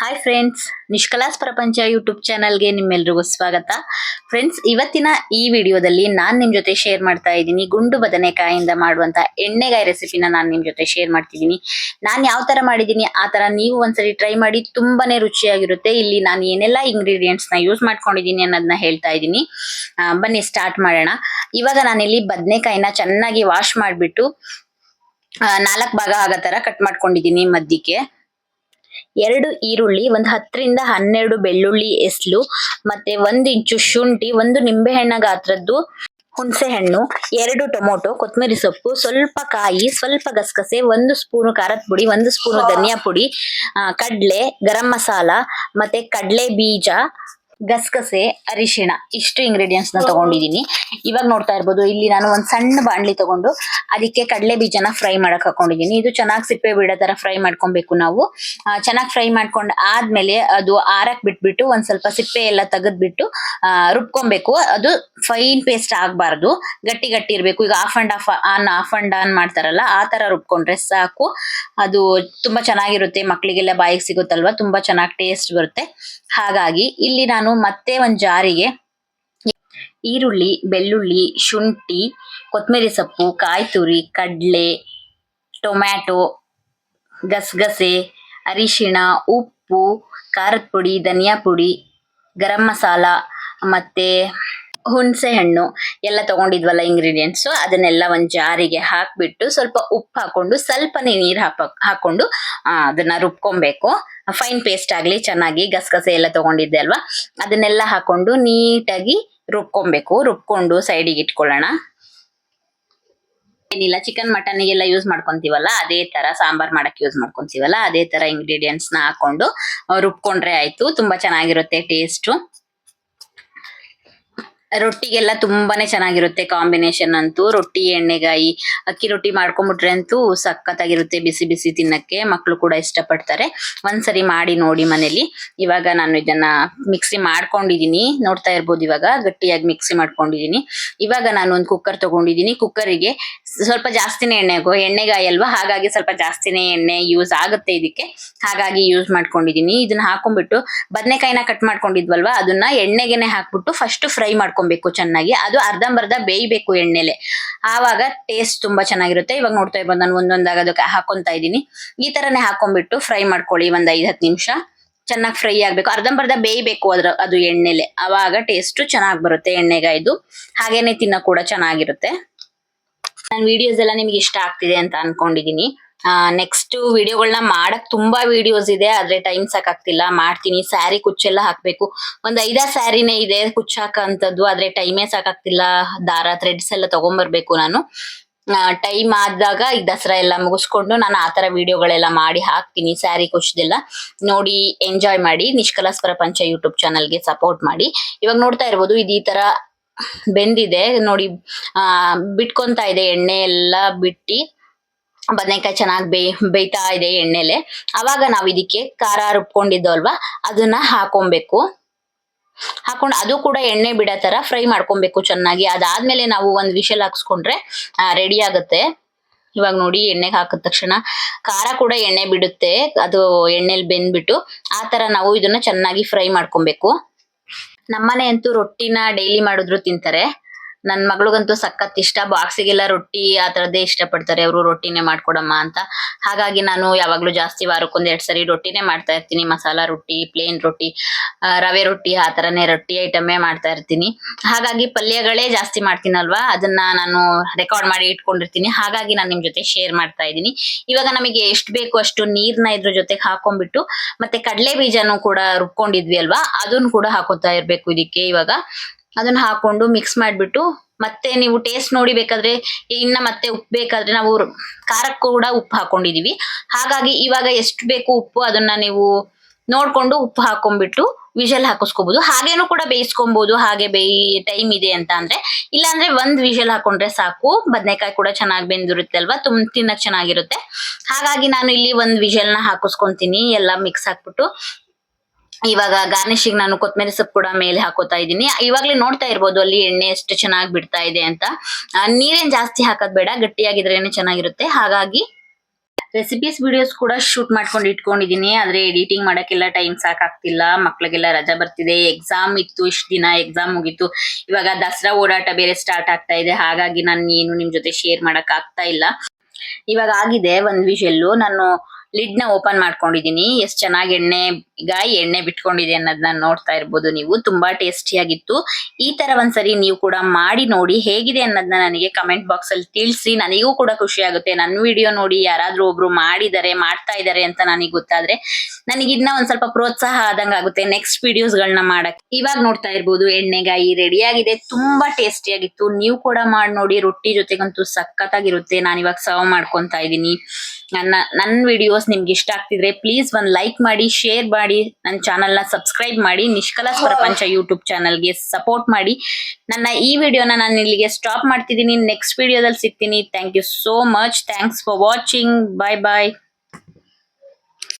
Hi friends ನಿಷ್ಕಲಾಸ್ ಪ್ರಪಂಚ YouTube ಚಾನಲ್ಗೆ ನಿಮ್ಮೆಲ್ರಿಗೂ ಸ್ವಾಗತ. ಫ್ರೆಂಡ್ಸ್ ಇವತ್ತಿನ ಈ ವಿಡಿಯೋದಲ್ಲಿ ನಾನು ನಿಮ್ಮ ಜೊತೆ ಶೇರ್ ಮಾಡ್ತಾ ಇದ್ದೀನಿ. ಗುಂಡು ಬದನೆಕಾಯಿಂದ ಮಾಡುವಂಥ ಎಣ್ಣೆಗಾಯಿ ರೆಸಿಪಿನ ನಾನು ನಿಮ್ಮ ಜೊತೆ ಶೇರ್ ಮಾಡ್ತಿದ್ದೀನಿ. ನಾನು ಯಾವ ತರ ಮಾಡಿದ್ದೀನಿ, ಆ ತರ ನೀವು ಒಂದ್ಸರಿ ಟ್ರೈ ಮಾಡಿ ತುಂಬಾನೇ ರುಚಿಯಾಗಿರುತ್ತೆ. ಇಲ್ಲಿ ನಾನು ಏನೆಲ್ಲ ಇಂಗ್ರೀಡಿಯೆಂಟ್ಸ್ನ ಯೂಸ್ ಮಾಡ್ಕೊಂಡಿದ್ದೀನಿ ಅನ್ನೋದನ್ನ ಹೇಳ್ತಾ ಇದ್ದೀನಿ. ಬನ್ನಿ ಸ್ಟಾರ್ಟ್ ಮಾಡೋಣ. ಇವಾಗ ನಾನಿಲ್ಲಿ ಬದನೆಕಾಯಿನ ಚೆನ್ನಾಗಿ ವಾಶ್ ಮಾಡಿಬಿಟ್ಟು ನಾಲ್ಕು ಭಾಗ ಆಗೋ ತರ ಕಟ್ ಮಾಡ್ಕೊಂಡಿದ್ದೀನಿ ಮಧ್ಯಕ್ಕೆ ಎರಡು ಈರುಳ್ಳಿ, ಒಂದು ಹತ್ತರಿಂದ ಹನ್ನೆರಡು ಬೆಳ್ಳುಳ್ಳಿ ಎಸ್ಲು ಮತ್ತೆ ಒಂದು ಇಂಚು ಶುಂಠಿ, ಒಂದು ನಿಂಬೆಹಣ್ಣ ಗಾತ್ರದ್ದು ಹುಣಸೆಹಣ್ಣು, ಎರಡು ಟೊಮೊಟೊ ಕೊತ್ತಂಬರಿ ಸೊಪ್ಪು, ಸ್ವಲ್ಪ ಕಾಯಿ, ಸ್ವಲ್ಪ ಗಸಗಸೆ, ಒಂದು ಸ್ಪೂನು ಖಾರದ ಪುಡಿ, ಒಂದು ಸ್ಪೂನು ಧನಿಯಾ ಪುಡಿ ಕಡಲೆ, ಗರಂ ಮಸಾಲ, ಮತ್ತೆ ಕಡಲೆ ಬೀಜ ಗಸಗಸೆ, ಅರಿಶಿಣ, ಇಷ್ಟು ಇಂಗ್ರೀಡಿಯೆಂಟ್ಸ್ನ ತಗೊಂಡಿದ್ದೀನಿ. ಇವಾಗ ನೋಡ್ತಾ ಇರ್ಬೋದು, ಇಲ್ಲಿ ನಾನು ಒಂದು ಸಣ್ಣ ಬಾಣ್ಲಿ ತಗೊಂಡು ಅದಕ್ಕೆ ಕಡಲೆ ಬೀಜನ ಫ್ರೈ ಮಾಡಕ್ ಹಾಕೊಂಡಿದ್ದೀನಿ. ಇದು ಚೆನ್ನಾಗಿ ಸಿಪ್ಪೆ ಬಿಡೋ ತರ ಫ್ರೈ ಮಾಡ್ಕೊಬೇಕು ನಾವು. ಚೆನ್ನಾಗಿ ಫ್ರೈ ಮಾಡ್ಕೊಂಡು ಆದ್ಮೇಲೆ ಅದು ಆರಕ್ ಬಿಟ್ಬಿಟ್ಟು ಒಂದ್ ಸ್ವಲ್ಪ ಸಿಪ್ಪೆ ಎಲ್ಲ ತೆಗೆದ್ಬಿಟ್ಟು ರುಬ್ಕೊಬೇಕು. ಅದು ಫೈನ್ ಪೇಸ್ಟ್ ಆಗ್ಬಾರ್ದು. ಗಟ್ಟಿ ಗಟ್ಟಿ ಇರಬೇಕು. ಈಗ off and off on off and on ಮಾಡ್ತಾರಲ್ಲ, ಆ ತರ ರುಬ್ಕೊಂಡ್ರೆ ಸಾಕು. ಅದು ತುಂಬಾ ಚೆನ್ನಾಗಿರುತ್ತೆ. ಮಕ್ಕಳಿಗೆಲ್ಲ ಬಾಯಿಗೆ ಸಿಗುತ್ತಲ್ವಾ? ತುಂಬಾ ಚೆನ್ನಾಗಿ ಟೇಸ್ಟ್ ಬರುತ್ತೆ. ಹಾಗಾಗಿ ಇಲ್ಲಿ ನಾನು ಮತ್ತೆ ಒಂದ್ ಜಾರಿಗೆ ಈರುಳ್ಳಿ, ಬೆಳ್ಳುಳ್ಳಿ, ಶುಂಠಿ ಕೊತ್ತಂಬರಿ ಸೊಪ್ಪು ಕಾಯಿ ತುರಿ ಕಡ್ಲೆ, ಟೊಮ್ಯಾಟೊ, ಗಸಗಸೆ, ಅರಿಶಿಣ, ಉಪ್ಪು, ಖಾರದ ಪುಡಿ, ಧನಿಯಾ ಪುಡಿ, ಗರಂ ಮಸಾಲ ಮತ್ತೆ ಹುಣಸೆ ಹಣ್ಣು ಎಲ್ಲ ತಗೊಂಡಿದ್ವಲ್ಲ ಇಂಗ್ರೀಡಿಯೆಂಟ್ಸು ಅದನ್ನೆಲ್ಲ ಒಂದ್ ಜಾರಿಗೆ ಹಾಕಿಬಿಟ್ಟು ಸ್ವಲ್ಪ ಉಪ್ಪು ಹಾಕೊಂಡು ಸ್ವಲ್ಪನೇ ನೀರು ಹಾಪ ಹಾಕೊಂಡು ಅದನ್ನ ರುಬ್ಕೊಬೇಕು. ಫೈನ್ ಪೇಸ್ಟ್ ಆಗ್ಲಿ, ಚೆನ್ನಾಗಿ ಗಸಗಸೆ ಎಲ್ಲ ತಗೊಂಡಿದ್ದೆ ಅಲ್ವಾ? ಅದನ್ನೆಲ್ಲ ಹಾಕೊಂಡು ನೀಟಾಗಿ ರುಬ್ಕೊಬೇಕು. ರುಬ್ಕೊಂಡು ಸೈಡಿಗೆ ಇಟ್ಕೊಳ್ಳೋಣ. ಏನಿಲ್ಲ ಚಿಕನ್ ಮಟನ್ಗೆಲ್ಲ ಯೂಸ್ ಮಾಡ್ಕೊಂತೀವಲ್ಲ, ಅದೇ ತರ ಸಾಂಬಾರ್ ಮಾಡಕ್ ಯೂಸ್ ಮಾಡ್ಕೊಂತೀವಲ್ಲ, ಅದೇ ತರ ಇಂಗ್ರೀಡಿಯೆಂಟ್ಸ್ನ ಹಾಕೊಂಡು ರುಬ್ಕೊಂಡ್ರೆ ಆಯ್ತು. ತುಂಬಾ ಚೆನ್ನಾಗಿರುತ್ತೆ ಟೇಸ್ಟು ರೊಟ್ಟಿಗೆಲ್ಲ ತುಂಬಾನೇ ಚೆನ್ನಾಗಿರುತ್ತೆ ಕಾಂಬಿನೇಷನ್ ಅಂತೂ. ರೊಟ್ಟಿ, ಎಣ್ಣೆಗಾಯಿ, ಅಕ್ಕಿ ರೊಟ್ಟಿ ಮಾಡ್ಕೊಂಡ್ಬಿಟ್ರೆ ಅಂತೂ ಸಖತ್ತಾಗಿರುತ್ತೆ ಬಿಸಿ ಬಿಸಿ ತಿನ್ನಕ್ಕೆ. ಮಕ್ಕಳು ಕೂಡ ಇಷ್ಟಪಡ್ತಾರೆ. ಒಂದ್ಸರಿ ಮಾಡಿ ನೋಡಿ ಮನೇಲಿ. ಇವಾಗ ನಾನು ಇದನ್ನ ಮಿಕ್ಸಿ ಮಾಡ್ಕೊಂಡಿದೀನಿ. ನೋಡ್ತಾ ಇರ್ಬೋದು ಇವಾಗ. ಗಟ್ಟಿಯಾಗಿ ಮಿಕ್ಸಿ ಮಾಡ್ಕೊಂಡಿದೀನಿ. ಇವಾಗ ನಾನು ಒಂದು ಕುಕ್ಕರ್ ತಗೊಂಡಿದೀನಿ. ಕುಕ್ಕರಿಗೆ ಸ್ವಲ್ಪ ಜಾಸ್ತಿನೇ ಎಣ್ಣೆ ಎಣ್ಣೆಗಾಯಿ ಅಲ್ವಾ? ಹಾಗಾಗಿ ಸ್ವಲ್ಪ ಜಾಸ್ತಿನೇ ಎಣ್ಣೆ ಯೂಸ್ ಆಗುತ್ತೆ ಇದಕ್ಕೆ. ಹಾಗಾಗಿ ಯೂಸ್ ಮಾಡ್ಕೊಂಡಿದೀನಿ. ಇದನ್ನ ಹಾಕೊಂಡ್ಬಿಟ್ಟು ಬದನೆಕಾಯಿನ ಕಟ್ ಮಾಡ್ಕೊಂಡಿದ್ವಲ್ವಾ? ಅದನ್ನ ಎಣ್ಣೆಗೆನೆ ಹಾಕ್ಬಿಟ್ಟು ಫಸ್ಟ್ ಫ್ರೈ ಮಾಡ್ಕೊಬೇಕು ಚೆನ್ನಾಗಿ. ಅದು ಅರ್ಧಂಬರ್ಧ ಬೇಯ್ಬೇಕು ಎಣ್ಣೆಲೆ. ಆವಾಗ ಟೇಸ್ಟ್ ತುಂಬಾ ಚೆನ್ನಾಗಿರುತ್ತೆ. ಇವಾಗ ನೋಡ್ತಾ ಇರ್ಬೋದು ನಾನು ಒಂದೊಂದಾಗ ಅದಕ್ಕೆ ಹಾಕೊಂತ ಇದ್ದೀನಿ. ಈ ತರನೇ ಹಾಕೊಂಡ್ಬಿಟ್ಟು ಫ್ರೈ ಮಾಡ್ಕೊಳ್ಳಿ ಒಂದ್ ಐದ್ ಹತ್ತು ನಿಮಿಷ. ಚೆನ್ನಾಗಿ ಫ್ರೈ ಆಗ್ಬೇಕು. ಅರ್ಧಂಬರ್ಧ ಬೇಯ್ಬೇಕು ಅದ್ರ, ಅದು ಎಣ್ಣೆಲೆ. ಅವಾಗ ಟೇಸ್ಟ್ ಚೆನ್ನಾಗಿ ಬರುತ್ತೆ ಎಣ್ಣೆಗಾಯ್ದು ಹಾಗೇನೆ ತಿನ್ನ ಕೂಡ ಚೆನ್ನಾಗಿರುತ್ತೆ. ನನ್ನ ವಿಡಿಯೋಸ್ ಎಲ್ಲ ನಿಮ್ಗೆ ಇಷ್ಟ ಆಗ್ತಿದೆ ಅಂತ ಅನ್ಕೊಂಡಿದೀನಿ. ನೆಕ್ಸ್ಟ್ ವಿಡಿಯೋಗಳನ್ನ ಮಾಡಕ್ ತುಂಬಾ ವಿಡಿಯೋಸ್ ಇದೆ, ಆದ್ರೆ ಟೈಮ್ ಸಾಕಾಗ್ತಿಲ್ಲ. ಮಾಡ್ತೀನಿ. ಸ್ಯಾರಿ ಕುಚ್ಚೆಲ್ಲ ಹಾಕ್ಬೇಕು. ಒಂದ್ ಐದಾರು ಸ್ಯಾರಿನೇ ಇದೆ ಕುಚ್ಚಾಕಂತದ್ದು, ಆದ್ರೆ ಟೈಮೇ ಸಾಕಾಗ್ತಿಲ್ಲ. ದಾರ ಥ್ರೆಡ್ಸ್ ಎಲ್ಲ ತಗೊಂಬರ್ಬೇಕು ನಾನು. ಟೈಮ್ ಆದಾಗ ಈ ದಸರಾ ಎಲ್ಲ ಮುಗಿಸ್ಕೊಂಡು ನಾನು ಆತರ ವಿಡಿಯೋಗಳೆಲ್ಲ ಮಾಡಿ ಹಾಕ್ತೀನಿ ಸ್ಯಾರಿ ಕುಚ್ಚದೆಲ್ಲ ನೋಡಿ ಎಂಜಾಯ್ ಮಾಡಿ, ನಿಷ್ಕಲಾಸ್ ಪ್ರಪಂಚ ಯೂಟ್ಯೂಬ್ ಚಾನಲ್ಗೆ ಸಪೋರ್ಟ್ ಮಾಡಿ. ಇವಾಗ ನೋಡ್ತಾ ಇರ್ಬೋದು, ಇದು ಈ ತರ ಬೆಂದಿದೆ. ನೋಡಿ, ಆ, ಬಿಟ್ಕೊಂತಾ ಇದೆ, ಎಣ್ಣೆ ಎಲ್ಲ ಬಿಟ್ಟಿ. ಬದನೆಕಾಯಿ ಚೆನ್ನಾಗಿ ಬೇಯ್ ಬೇಯ್ತಾ ಇದೆ ಎಣ್ಣೆಲೆ. ಅವಾಗ ನಾವು ಇದಕ್ಕೆ ಖಾರ ರುಬ್ಕೊಂಡಿದ್ದು ಅಲ್ವಾ ಅದನ್ನ ಹಾಕೊಬೇಕು. ಹಾಕೊಂಡು ಅದು ಕೂಡ ಎಣ್ಣೆ ಬಿಡೋ ತರ ಫ್ರೈ ಮಾಡ್ಕೊಬೇಕು ಚೆನ್ನಾಗಿ. ಅದಾದ್ಮೇಲೆ ನಾವು ಒಂದು ವಿಷಲ್ ಹಾಕ್ಸ್ಕೊಂಡ್ರೆ ರೆಡಿ ಆಗುತ್ತೆ. ಇವಾಗ ನೋಡಿ ಎಣ್ಣೆಗೆ ಹಾಕಿದ ತಕ್ಷಣ. ಖಾರ ಕೂಡ ಎಣ್ಣೆ ಬಿಡುತ್ತೆ. ಅದು ಎಣ್ಣೆಲಿ ಬೆಂದ್ಬಿಟ್ಟು ಆ ತರ ನಾವು ಇದನ್ನ ಚೆನ್ನಾಗಿ ಫ್ರೈ ಮಾಡ್ಕೊಬೇಕು. ನಮ್ಮನೆ ಅಂತೂ ರೊಟ್ಟಿನ ಡೈಲಿ ಮಾಡಿದ್ರು ತಿಂತಾರೆ. ನನ್ ಮಗಳಿಗಂತೂ ಸಖತ್ ಇಷ್ಟ. ಬಾಕ್ಸಿಗೆಲ್ಲ ರೊಟ್ಟಿ ಆ ತರದೇ ಇಷ್ಟ ಪಡ್ತಾರೆ ಅವರು ರೊಟ್ಟಿನೇ ಮಾಡ್ಕೊಡಮ್ಮ ಅಂತ. ಹಾಗಾಗಿ ನಾನು ಯಾವಾಗ್ಲೂ ಜಾಸ್ತಿ ವಾರಕ್ಕೊಂದ್ ಎರಡ್ ಸರಿ ರೊಟ್ಟಿನೇ ಮಾಡ್ತಾ ಇರ್ತೀನಿ. ಮಸಾಲಾ ರೊಟ್ಟಿ ಪ್ಲೇನ್ ರೊಟ್ಟಿ ರವೆ ರೊಟ್ಟಿ ಆ ತರನೇ ರೊಟ್ಟಿ ಐಟಮೇ ಮಾಡ್ತಾ ಇರ್ತೀನಿ. ಹಾಗಾಗಿ ಪಲ್ಯಗಳೇ ಜಾಸ್ತಿ ಮಾಡ್ತೀನಲ್ವಾ? ಅದನ್ನ ನಾನು ರೆಕಾರ್ಡ್ ಮಾಡಿ ಇಟ್ಕೊಂಡಿರ್ತೀನಿ. ಹಾಗಾಗಿ ನಾನು ನಿಮ್ ಜೊತೆ ಶೇರ್ ಮಾಡ್ತಾ ಇದ್ದೀನಿ. ಇವಾಗ ನಮಗೆ ಎಷ್ಟು ಬೇಕು ಅಷ್ಟು ನೀರ್ನ ಇದ್ರ ಜೊತೆಗೆ ಹಾಕೊಂಡ್ಬಿಟ್ಟು ಮತ್ತೆ ಕಡಲೆ ಬೀಜನೂ ಕೂಡ ರುಬ್ಕೊಂಡಿದ್ವಿ ಅಲ್ವಾ? ಅದನ್ನು ಕೂಡ ಹಾಕೋತಾ ಇರ್ಬೇಕು ಇದಕ್ಕೆ ಇವಾಗ. ಅದನ್ನ ಹಾಕೊಂಡು ಮಿಕ್ಸ್ ಮಾಡ್ಬಿಟ್ಟು ಮತ್ತೆ ನೀವು ಟೇಸ್ಟ್ ನೋಡಿ ಬೇಕಾದ್ರೆ ಇನ್ನ ಮತ್ತೆ ಉಪ್ಪು ಬೇಕಾದ್ರೆ ನಾವು ಖಾರಕ್ಕೆ ಕೂಡ ಉಪ್ಪು ಹಾಕೊಂಡಿದೀವಿ. ಹಾಗಾಗಿ ಇವಾಗ ಎಷ್ಟು ಬೇಕು ಉಪ್ಪು ಅದನ್ನ ನೀವು ನೋಡ್ಕೊಂಡು ಉಪ್ಪು ಹಾಕೊಂಡ್ಬಿಟ್ಟು ವಿಷಲ್ ಹಾಕಿಸ್ಕೋಬಹುದು ಹಾಗೇನು ಕೂಡ ಬೇಯಿಸ್ಕೊಬಹುದು ಹಾಗೆ ಬೇಯಿ ಟೈಮ್ ಇದೆ ಅಂತ ಅಂದ್ರೆ. ಇಲ್ಲಾಂದ್ರೆ ಒಂದ್ ವಿಷಲ್ ಹಾಕೊಂಡ್ರೆ ಸಾಕು. ಬದನೆಕಾಯಿ ಕೂಡ ಚೆನ್ನಾಗಿ ಬೆಂದಿರುತ್ತೆ ಅಲ್ವಾ? ತುಂಬ ತಿನ್ನಕ್ ಚೆನ್ನಾಗಿರುತ್ತೆ. ಹಾಗಾಗಿ ನಾನು ಇಲ್ಲಿ ಒಂದ್ ವಿಷಲ್ನ ಹಾಕಿಸ್ಕೊಂತೀನಿ. ಎಲ್ಲ ಮಿಕ್ಸ್ ಹಾಕ್ಬಿಟ್ಟು. ಇವಾಗ ಗಾರ್ನಿಶಿಂಗ್ ನಾನು ಕೊತ್ತಂಬರಿ ಸೊಪ್ಪು ಕೂಡ ಮೇಲೆ ಹಾಕೋತಾ ಇದ್ದೀನಿ. ಇವಾಗ್ಲೇ ನೋಡ್ತಾ ಇರ್ಬೋದು ಅಲ್ಲಿ ಎಣ್ಣೆ ಎಷ್ಟು ಚೆನ್ನಾಗಿ ಬಿಡ್ತಾ ಇದೆ ಅಂತ. ನೀರೇನ್ ಜಾಸ್ತಿ ಹಾಕೋದ್ ಬೇಡ, ಗಟ್ಟಿಯಾಗಿದ್ರೇನೆ ಚೆನ್ನಾಗಿರುತ್ತೆ. ಹಾಗಾಗಿ ರೆಸಿಪೀಸ್ ವಿಡಿಯೋಸ್ ಕೂಡ ಶೂಟ್ ಮಾಡ್ಕೊಂಡು ಇಟ್ಕೊಂಡಿದೀನಿ ಆದ್ರೆ ಎಡಿಟಿಂಗ್ ಮಾಡಕ್ಕೆಲ್ಲ ಟೈಮ್ ಸಾಕಾಗ್ತಿಲ್ಲ. ಮಕ್ಳಿಗೆಲ್ಲ ರಜಾ ಬರ್ತಿದೆ. ಎಕ್ಸಾಮ್ ಇತ್ತು, ಇಷ್ಟು ದಿನ ಎಕ್ಸಾಮ್ ಮುಗೀತು. ಇವಾಗ ದಸರಾ ಓಡಾಟ ಬೇರೆ ಸ್ಟಾರ್ಟ್ ಆಗ್ತಾ ಇದೆ. ಹಾಗಾಗಿ ನಾನು ಏನು ನಿಮ್ ಜೊತೆ ಶೇರ್ ಮಾಡಕ್ ಆಗ್ತಾ ಇಲ್ಲ. ಇವಾಗ ಆಗಿದೆ ಒಂದ್ ವಿಷಲ್ಲು ನಾನು ಲಿಡ್ನ ಓಪನ್ ಮಾಡ್ಕೊಂಡಿದೀನಿ ಎಷ್ಟು ಚೆನ್ನಾಗಿ ಎಣ್ಣೆ ಈಗ ಎಣ್ಣೆ ಬಿಟ್ಕೊಂಡಿದೆ ಅನ್ನೋದನ್ನ ನೋಡ್ತಾ ಇರ್ಬೋದು ನೀವು. ತುಂಬಾ ಟೇಸ್ಟಿ ಆಗಿತ್ತು. ಈ ತರ ಒಂದ್ಸರಿ ನೀವು ಕೂಡ ಮಾಡಿ ನೋಡಿ ಹೇಗಿದೆ ಅನ್ನೋದನ್ನ ನನಗೆ ಕಮೆಂಟ್ ಬಾಕ್ಸ್ ಅಲ್ಲಿ ತಿಳಿಸಿ ನನಗೂ ಕೂಡ ಖುಷಿ ಆಗುತ್ತೆ. ನನ್ನ ವಿಡಿಯೋ ನೋಡಿ ಯಾರಾದ್ರೂ ಒಬ್ರು ಮಾಡಿದರೆ, ಮಾಡ್ತಾ ಇದ್ದಾರೆ ಅಂತ ನನಗೆ ಗೊತ್ತಾದ್ರೆ ನನಗೆ ಇದನ್ನ ಒಂದ್ ಸ್ವಲ್ಪ ಪ್ರೋತ್ಸಾಹ ಆದಂಗ ಆಗುತ್ತೆ ನೆಕ್ಸ್ಟ್ ವಿಡಿಯೋಸ್ ಗಳನ್ನ ಮಾಡಕ್ ಇವಾಗ ನೋಡ್ತಾ ಇರ್ಬೋದು ಎಣ್ಣೆಗಾಯಿ ರೆಡಿ ಆಗಿದೆ. ತುಂಬಾ ಟೇಸ್ಟಿ ಆಗಿತ್ತು. ನೀವು ಕೂಡ ಮಾಡಿ ನೋಡಿ. ರೊಟ್ಟಿ ಜೊತೆಗಂತೂ ಸಖತ್ತಾಗಿರುತ್ತೆ. ನಾನು ಇವಾಗ ಸರ್ವ್ ಮಾಡ್ಕೊಂತಾ ಇದ್ದೀನಿ. ನನ್ನ ನನ್ನ ವಿಡಿಯೋಸ್ ನಿಮ್ಗೆ ಇಷ್ಟ ಆಗ್ತಿದ್ರೆ ಪ್ಲೀಸ್ ಒಂದ್ ಲೈಕ್ ಮಾಡಿ ಶೇರ್ ಮಾಡಿ. ನನ್ನ ಚಾನಲ್ನ ಸಬ್ಸ್ಕ್ರೈಬ್ ಮಾಡಿ ನಿಷ್ಕಲಾಸ್ ಪ್ರಪಂಚ ಯೂಟ್ಯೂಬ್ ಚಾನಲ್ಗೆ ಸಪೋರ್ಟ್ ಮಾಡಿ. ನನ್ನ ಈ ವಿಡಿಯೋನ ನಾನು ಇಲ್ಲಿಗೆ ಸ್ಟಾಪ್ ಮಾಡ್ತಿದ್ದೀನಿ. ನೆಕ್ಸ್ಟ್ ವಿಡಿಯೋದಲ್ಲಿ ಸಿಗ್ತೀನಿ. Thank you so much thanks for watching bye bye